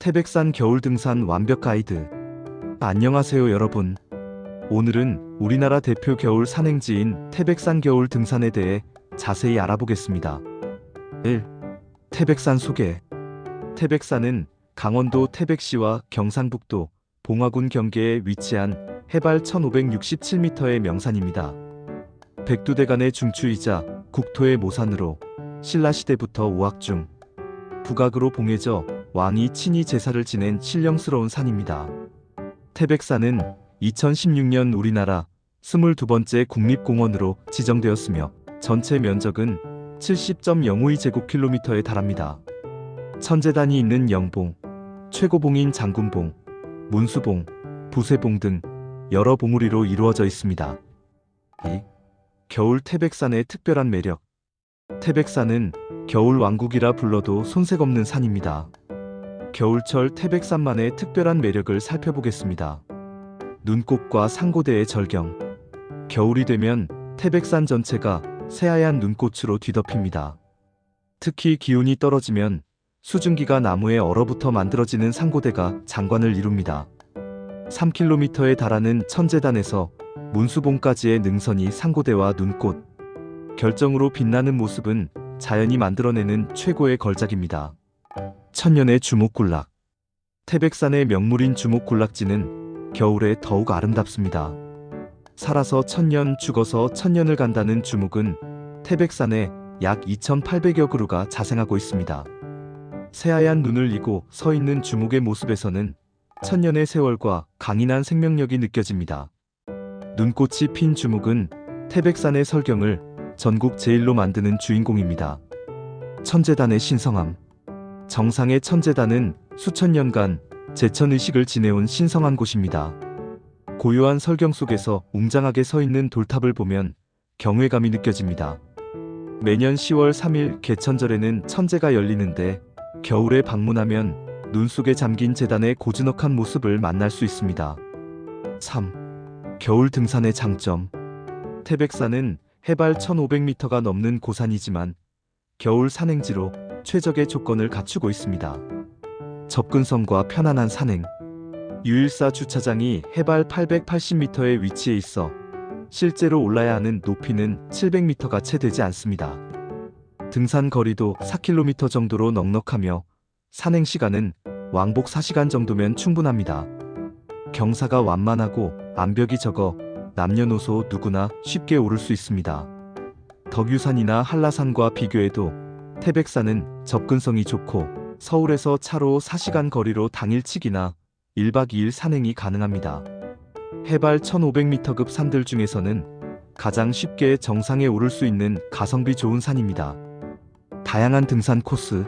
태백산 겨울 등산 완벽 가이드. 안녕하세요, 여러분. 오늘은 우리나라 대표 겨울 산행지인 태백산 겨울 등산에 대해 자세히 알아보겠습니다. 1. 태백산 소개. 태백산은 강원도 태백시와 경상북도 봉화군 경계에 위치한 해발 1567m의 명산입니다. 백두대간의 중추이자 국토의 모산으로 신라시대부터 오학 중 북악으로 봉해져 왕이 친히 제사를 지낸 신령스러운 산입니다. 태백산은 2016년 우리나라 22번째 국립공원으로 지정되었으며 전체 면적은 70.052제곱킬로미터에 달합니다. 천재단이 있는 영봉, 최고봉인 장군봉, 문수봉, 부세봉 등 여러 봉우리로 이루어져 있습니다. 2. 겨울 태백산의 특별한 매력. 태백산은 겨울 왕국이라 불러도 손색 없는 산입니다. 겨울철 태백산만의 특별한 매력을 살펴보겠습니다. 눈꽃과 상고대의 절경. 겨울이 되면 태백산 전체가 새하얀 눈꽃으로 뒤덮입니다. 특히 기온이 떨어지면 수증기가 나무에 얼어붙어 만들어지는 상고대가 장관을 이룹니다. 3km에 달하는 천재단에서 문수봉까지의 능선이 상고대와 눈꽃, 결정으로 빛나는 모습은 자연이 만들어내는 최고의 걸작입니다. 천년의 주목군락. 태백산의 명물인 주목군락지는 겨울에 더욱 아름답습니다. 살아서 천년, 죽어서 천년을 간다는 주목은 태백산에 약 2,800여 그루가 자생하고 있습니다. 새하얀 눈을 이고 서 있는 주목의 모습에서는 천년의 세월과 강인한 생명력이 느껴집니다. 눈꽃이 핀 주목은 태백산의 설경을 전국 제일로 만드는 주인공입니다. 천재단의 신성함. 정상의 천재단은 수천 년간 제천의식을 지내온 신성한 곳입니다. 고요한 설경 속에서 웅장하게 서 있는 돌탑을 보면 경외감이 느껴집니다. 매년 10월 3일 개천절에는 천재가 열리는데 겨울에 방문하면 눈 속에 잠긴 재단의 고즈넉한 모습을 만날 수 있습니다. 3. 겨울 등산의 장점. 태백산은 해발 1500m가 넘는 고산이지만 겨울 산행지로 최적의 조건을 갖추고 있습니다. 접근성과 편안한 산행. 유일사 주차장이 해발 880m의 위치에 있어 실제로 올라야 하는 높이는 700m가 채 되지 않습니다. 등산 거리도 4km 정도로 넉넉하며 산행 시간은 왕복 4시간 정도면 충분합니다. 경사가 완만하고 암벽이 적어 남녀노소 누구나 쉽게 오를 수 있습니다. 덕유산이나 한라산과 비교해도 태백산은 접근성이 좋고 서울에서 차로 4시간 거리로 당일치기나 1박 2일 산행이 가능합니다. 해발 1500m급 산들 중에서는 가장 쉽게 정상에 오를 수 있는 가성비 좋은 산입니다. 다양한 등산 코스.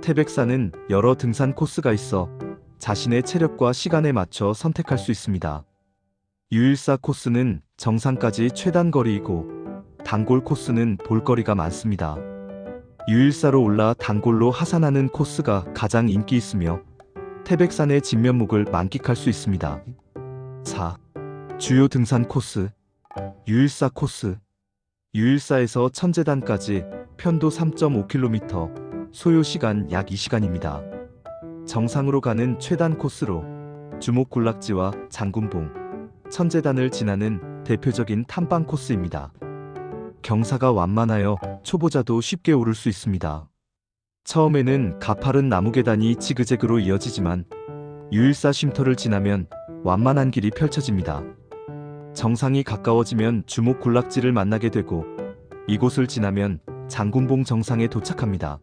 태백산은 여러 등산 코스가 있어 자신의 체력과 시간에 맞춰 선택할 수 있습니다. 유일사 코스는 정상까지 최단 거리이고 단골 코스는 볼거리가 많습니다. 유일사로 올라 단골로 하산하는 코스가 가장 인기 있으며 태백산의 진면목을 만끽할 수 있습니다. 4. 주요 등산 코스 유일사 코스 유일사에서 천재단까지 편도 3.5km, 소요 시간 약 2시간입니다. 정상으로 가는 최단 코스로 주목군락지와 장군봉, 천재단을 지나는 대표적인 탐방 코스입니다. 경사가 완만하여 초보자도 쉽게 오를 수 있습니다. 처음에는 가파른 나무 계단이 지그재그로 이어지지만 유일사 쉼터를 지나면 완만한 길이 펼쳐집니다. 정상이 가까워지면 주목 군락지를 만나게 되고 이곳을 지나면 장군봉 정상에 도착합니다.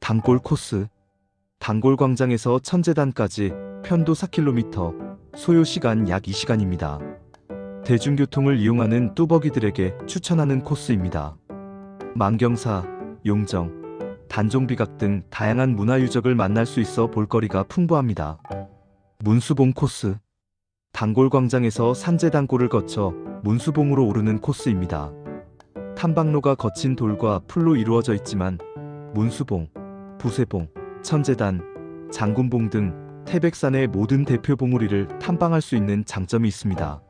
단골 코스 단골 광장에서 천재단까지 편도 4km, 소요 시간 약 2시간입니다. 대중교통을 이용하는 뚜벅이들에게 추천하는 코스입니다. 만경사, 용정, 단종비각 등 다양한 문화 유적을 만날 수 있어 볼거리가 풍부합니다. 문수봉 코스 단골광장에서 산재단골을 거쳐 문수봉으로 오르는 코스입니다. 탐방로가 거친 돌과 풀로 이루어져 있지만 문수봉, 부세봉, 천재단, 장군봉 등 태백산의 모든 대표 봉우리를 탐방할 수 있는 장점이 있습니다.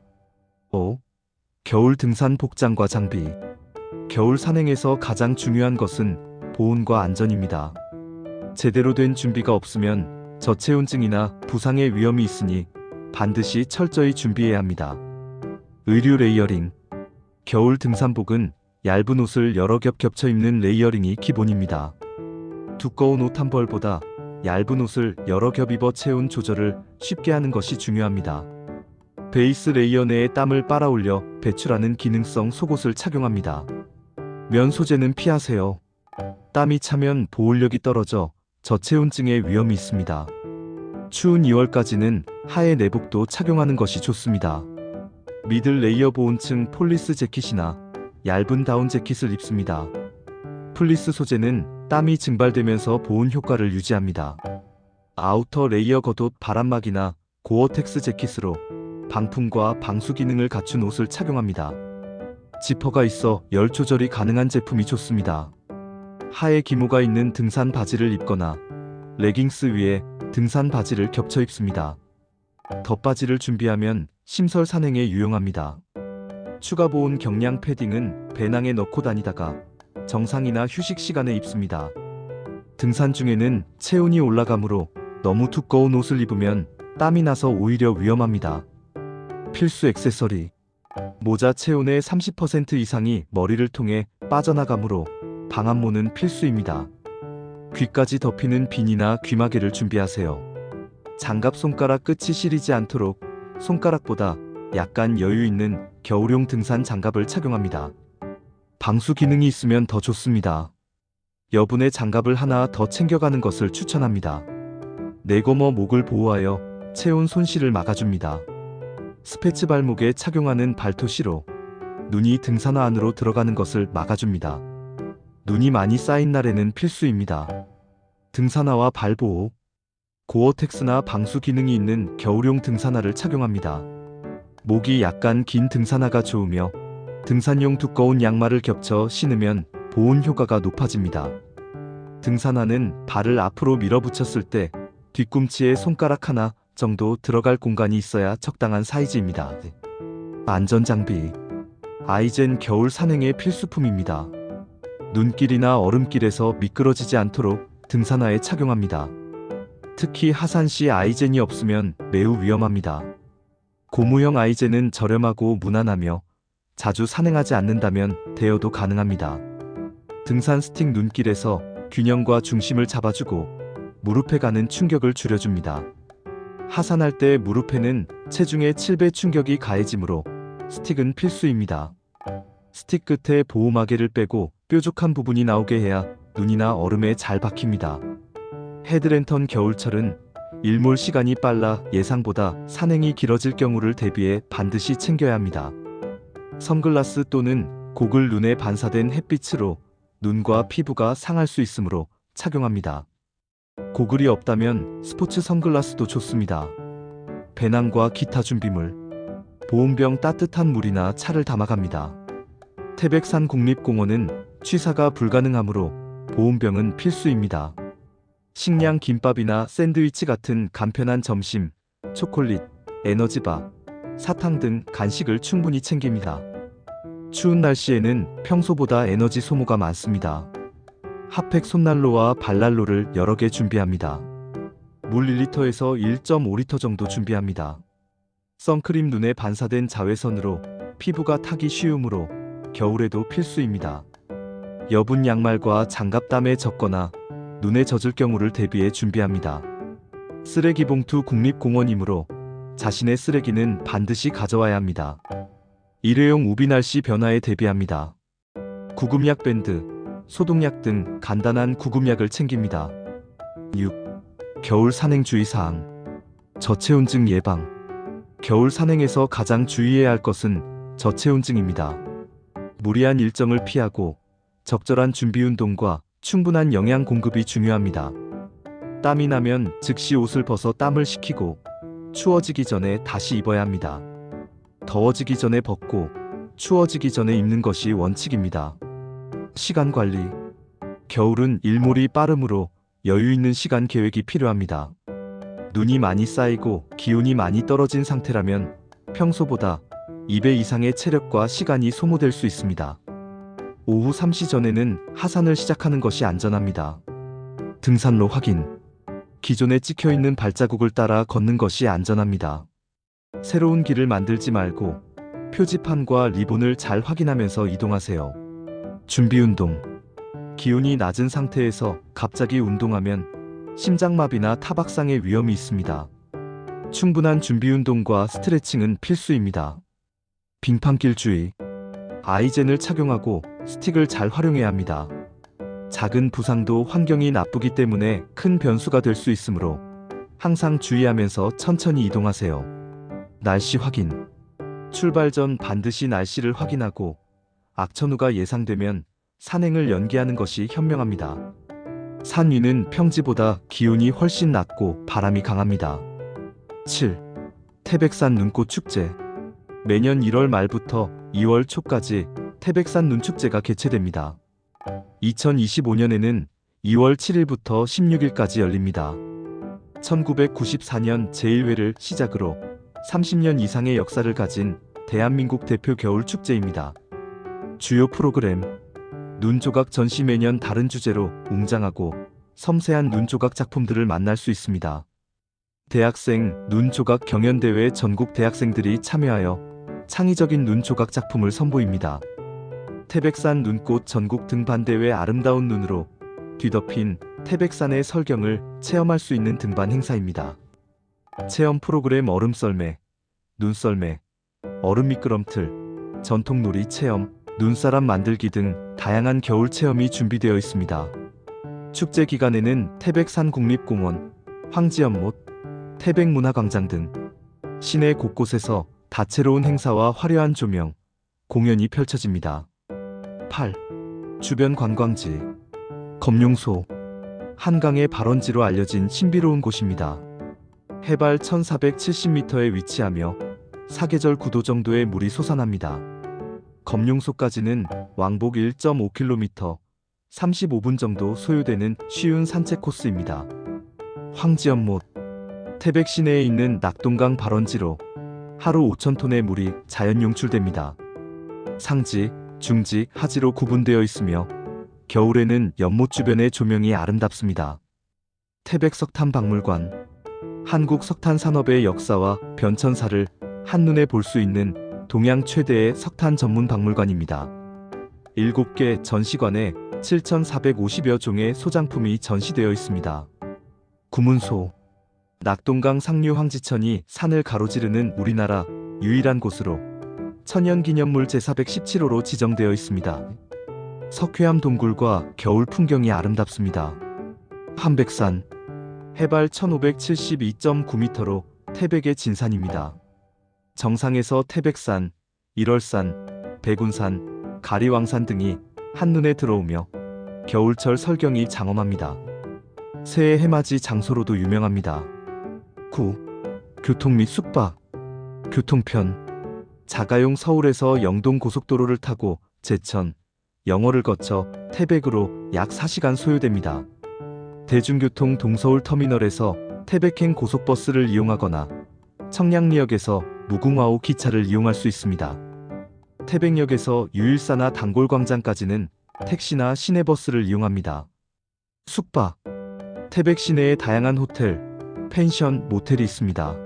5. 겨울 등산 복장과 장비 겨울 산행에서 가장 중요한 것은 보온과 안전입니다. 제대로 된 준비가 없으면 저체온증이나 부상의 위험이 있으니 반드시 철저히 준비해야 합니다. 의류 레이어링. 겨울 등산복은 얇은 옷을 여러 겹 겹쳐 입는 레이어링이 기본입니다. 두꺼운 옷 한 벌보다 얇은 옷을 여러 겹 입어 체온 조절을 쉽게 하는 것이 중요합니다. 베이스 레이어 내에 땀을 빨아올려 배출하는 기능성 속옷을 착용합니다. 면 소재는 피하세요. 땀이 차면 보온력이 떨어져 저체온증의 위험이 있습니다. 추운 2월까지는 하의 내복도 착용하는 것이 좋습니다. 미들 레이어 보온층 폴리스 재킷이나 얇은 다운 재킷을 입습니다. 플리스 소재는 땀이 증발되면서 보온 효과를 유지합니다. 아우터 레이어 겉옷 바람막이나 고어텍스 재킷으로 방풍과 방수 기능을 갖춘 옷을 착용합니다. 지퍼가 있어 열 조절이 가능한 제품이 좋습니다. 하에 기모가 있는 등산 바지를 입거나 레깅스 위에 등산 바지를 겹쳐 입습니다. 덧바지를 준비하면 심설 산행에 유용합니다. 추가 보온 경량 패딩은 배낭에 넣고 다니다가 정상이나 휴식 시간에 입습니다. 등산 중에는 체온이 올라가므로 너무 두꺼운 옷을 입으면 땀이 나서 오히려 위험합니다. 필수 액세서리 모자 체온의 30% 이상이 머리를 통해 빠져나가므로 방한모는 필수입니다. 귀까지 덮이는 비니나 귀마개를 준비하세요. 장갑 손가락 끝이 시리지 않도록 손가락보다 약간 여유 있는 겨울용 등산 장갑을 착용합니다. 방수 기능이 있으면 더 좋습니다. 여분의 장갑을 하나 더 챙겨가는 것을 추천합니다. 내거머 목을 보호하여 체온 손실을 막아줍니다. 스페츠 발목에 착용하는 발토시로 눈이 등산화 안으로 들어가는 것을 막아줍니다. 눈이 많이 쌓인 날에는 필수입니다. 등산화와 발보호 고어텍스나 방수 기능이 있는 겨울용 등산화를 착용합니다. 목이 약간 긴 등산화가 좋으며 등산용 두꺼운 양말을 겹쳐 신으면 보온 효과가 높아집니다. 등산화는 발을 앞으로 밀어붙였을 때 뒤꿈치에 손가락 하나 정도 들어갈 공간이 있어야 적당한 사이즈입니다. 안전장비 아이젠 겨울 산행의 필수품입니다. 눈길이나 얼음길에서 미끄러지지 않도록 등산화에 착용합니다. 특히 하산 시 아이젠이 없으면 매우 위험합니다. 고무형 아이젠은 저렴하고 무난하며 자주 산행하지 않는다면 대여도 가능합니다. 등산 스틱 눈길에서 균형과 중심을 잡아주고 무릎에 가는 충격을 줄여줍니다. 하산할 때 무릎에는 체중의 7배 충격이 가해지므로 스틱은 필수입니다. 스틱 끝에 보호마개를 빼고 뾰족한 부분이 나오게 해야 눈이나 얼음에 잘 박힙니다. 헤드랜턴 겨울철은 일몰 시간이 빨라 예상보다 산행이 길어질 경우를 대비해 반드시 챙겨야 합니다. 선글라스 또는 고글 눈에 반사된 햇빛으로 눈과 피부가 상할 수 있으므로 착용합니다. 고글이 없다면 스포츠 선글라스도 좋습니다. 배낭과 기타 준비물, 보온병 따뜻한 물이나 차를 담아갑니다. 태백산 국립공원은 취사가 불가능하므로 보온병은 필수입니다. 식량 김밥이나 샌드위치 같은 간편한 점심, 초콜릿, 에너지바, 사탕 등 간식을 충분히 챙깁니다. 추운 날씨에는 평소보다 에너지 소모가 많습니다. 핫팩 손난로와 발난로를 여러 개 준비합니다. 물 1리터에서 1.5리터 정도 준비합니다. 선크림 눈에 반사된 자외선으로 피부가 타기 쉬우므로 겨울에도 필수입니다. 여분 양말과 장갑 땀에 젖거나 눈에 젖을 경우를 대비해 준비합니다. 쓰레기 봉투 국립공원이므로 자신의 쓰레기는 반드시 가져와야 합니다. 일회용 우비 날씨 변화에 대비합니다. 구급약 밴드, 소독약 등 간단한 구급약을 챙깁니다. 6. 겨울 산행 주의사항. 저체온증 예방. 겨울 산행에서 가장 주의해야 할 것은 저체온증입니다. 무리한 일정을 피하고 적절한 준비 운동과 충분한 영양 공급이 중요합니다. 땀이 나면 즉시 옷을 벗어 땀을 식히고 추워지기 전에 다시 입어야 합니다. 더워지기 전에 벗고 추워지기 전에 입는 것이 원칙입니다. 시간 관리. 겨울은 일몰이 빠르므로 여유 있는 시간 계획이 필요합니다. 눈이 많이 쌓이고 기온이 많이 떨어진 상태라면 평소보다 2배 이상의 체력과 시간이 소모될 수 있습니다. 오후 3시 전에는 하산을 시작하는 것이 안전합니다. 등산로 확인. 기존에 찍혀 있는 발자국을 따라 걷는 것이 안전합니다. 새로운 길을 만들지 말고 표지판과 리본을 잘 확인하면서 이동하세요. 준비 운동. 기온이 낮은 상태에서 갑자기 운동하면 심장마비나 타박상의 위험이 있습니다. 충분한 준비 운동과 스트레칭은 필수입니다. 빙판길 주의. 아이젠을 착용하고 스틱을 잘 활용해야 합니다. 작은 부상도 환경이 나쁘기 때문에 큰 변수가 될 수 있으므로 항상 주의하면서 천천히 이동하세요. 날씨 확인. 출발 전 반드시 날씨를 확인하고 악천후가 예상되면 산행을 연기하는 것이 현명합니다. 산 위는 평지보다 기온이 훨씬 낮고 바람이 강합니다. 7. 태백산 눈꽃 축제. 매년 1월 말부터 2월 초까지 태백산 눈축제가 개최됩니다. 2025년에는 2월 7일부터 16일까지 열립니다. 1994년 제1회를 시작으로 30년 이상의 역사를 가진 대한민국 대표 겨울 축제입니다. 주요 프로그램 눈조각 전시 매년 다른 주제로 웅장하고 섬세한 눈조각 작품들을 만날 수 있습니다. 대학생 눈조각 경연대회 전국 대학생들이 참여하여 창의적인 눈조각 작품을 선보입니다. 태백산 눈꽃 전국 등반대회 아름다운 눈으로 뒤덮인 태백산의 설경을 체험할 수 있는 등반 행사입니다. 체험 프로그램 얼음썰매, 눈썰매, 얼음 미끄럼틀, 전통놀이 체험, 눈사람 만들기 등 다양한 겨울 체험이 준비되어 있습니다. 축제 기간에는 태백산 국립공원, 황지연못, 태백문화광장 등 시내 곳곳에서 다채로운 행사와 화려한 조명, 공연이 펼쳐집니다. 8. 주변 관광지 검룡소 한강의 발원지로 알려진 신비로운 곳입니다. 해발 1470m에 위치하며 사계절 9도 정도의 물이 솟아납니다. 검룡소까지는 왕복 1.5km, 35분 정도 소요되는 쉬운 산책 코스입니다. 황지연못 태백 시내에 있는 낙동강 발원지로 하루 5,000톤의 물이 자연 용출됩니다. 상지, 중지, 하지로 구분되어 있으며 겨울에는 연못 주변의 조명이 아름답습니다. 태백 석탄 박물관 한국 석탄 산업의 역사와 변천사를 한눈에 볼 수 있는 동양 최대의 석탄 전문 박물관입니다. 7개 전시관에 7,450여 종의 소장품이 전시되어 있습니다. 구문소 낙동강 상류 황지천이 산을 가로지르는 우리나라 유일한 곳으로 천연기념물 제417호로 지정되어 있습니다. 석회암 동굴과 겨울 풍경이 아름답습니다. 한백산 해발 1572.9m로 태백의 진산입니다. 정상에서 태백산, 일월산, 백운산, 가리왕산 등이 한눈에 들어오며 겨울철 설경이 장엄합니다. 새해 해맞이 장소로도 유명합니다. 9. 교통 및 숙박 교통편 자가용 서울에서 영동 고속도로를 타고 제천, 영월을 거쳐 태백으로 약 4시간 소요됩니다. 대중교통 동서울 터미널에서 태백행 고속버스를 이용하거나 청량리역에서 무궁화호 기차를 이용할 수 있습니다. 태백역에서 유일사나 단골광장까지는 택시나 시내버스를 이용합니다. 숙박 태백 시내에 다양한 호텔, 펜션, 모텔이 있습니다.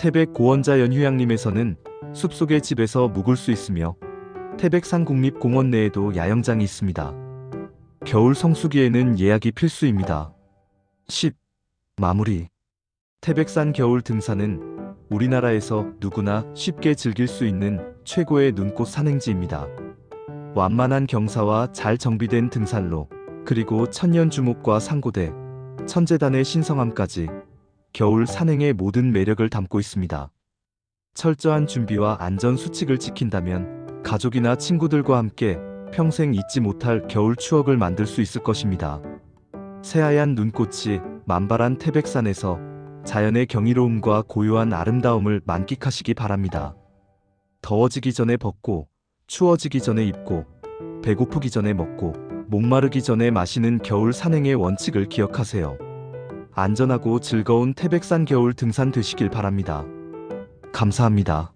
태백 고원자 연휴양림에서는 숲속의 집에서 묵을 수 있으며 태백산 국립공원 내에도 야영장이 있습니다. 겨울 성수기에는 예약이 필수입니다. 10. 마무리 태백산 겨울 등산은 우리나라에서 누구나 쉽게 즐길 수 있는 최고의 눈꽃 산행지입니다. 완만한 경사와 잘 정비된 등산로, 그리고 천년 주목과 상고대, 천재단의 신성함까지 겨울 산행의 모든 매력을 담고 있습니다. 철저한 준비와 안전 수칙을 지킨다면 가족이나 친구들과 함께 평생 잊지 못할 겨울 추억을 만들 수 있을 것입니다. 새하얀 눈꽃이 만발한 태백산에서 자연의 경이로움과 고요한 아름다움을 만끽하시기 바랍니다. 더워지기 전에 벗고, 추워지기 전에 입고, 배고프기 전에 먹고, 목마르기 전에 마시는 겨울 산행의 원칙을 기억하세요. 안전하고 즐거운 태백산 겨울 등산 되시길 바랍니다. 감사합니다.